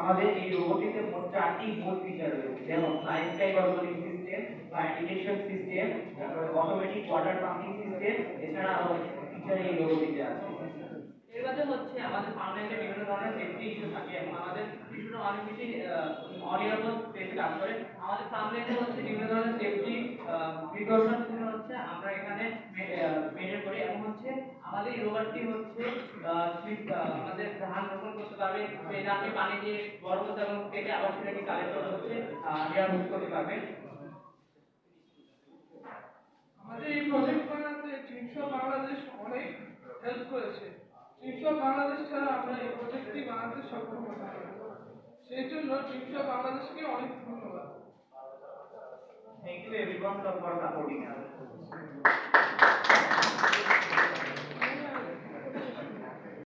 আমাদের এই রোবটিতে মোট চারটি মূল ফিচার রয়েছে, যেমন ফ্লাইং স্কাই কন্ট্রোলিং সিস্টেম বা ডিটেকশন সিস্টেম তারপরে অটোমেটিক ওয়াটার পাম্পিং সিস্টেম এছাড়া আরও ফিচার এই রোবটিতে আছে। এর বাদে হচ্ছে আমাদের ফার্মল্যান্ডে বিভিন্ন ধরনের সেফটি ইস্যু থাকে এবং আমাদের শিশুরা অনেক বেশি অনিরাপদ স্পেসে কাজ করে। আমাদের ফার্মল্যান্ডে হচ্ছে বিভিন্ন ধরনের সেফটি প্রিকশন হচ্ছে আমরা এখানে মেনটেন করি এবং হচ্ছে আমাদের এই রোবটটি হচ্ছে আমাদের ধান রোপণ করতে পারবে সেই ধানকে পানি দিয়ে বড় এবং কেটে আবার সেটাকে কালেক্ট করে হচ্ছে নিরাপদ করতে পারবে আমাদের এই প্রজেক্ট বানাতে অফ বাংলাদেশ অনেক হেল্প করেছে। অফ বাংলাদেশ ছাড়া আমরা এই প্রজেক্টটি বানাতে সক্ষম হতাম না। সেই জন্য অফ বাংলাদেশকে অনেক ধন্যবাদ। Thank you everyone for supporting us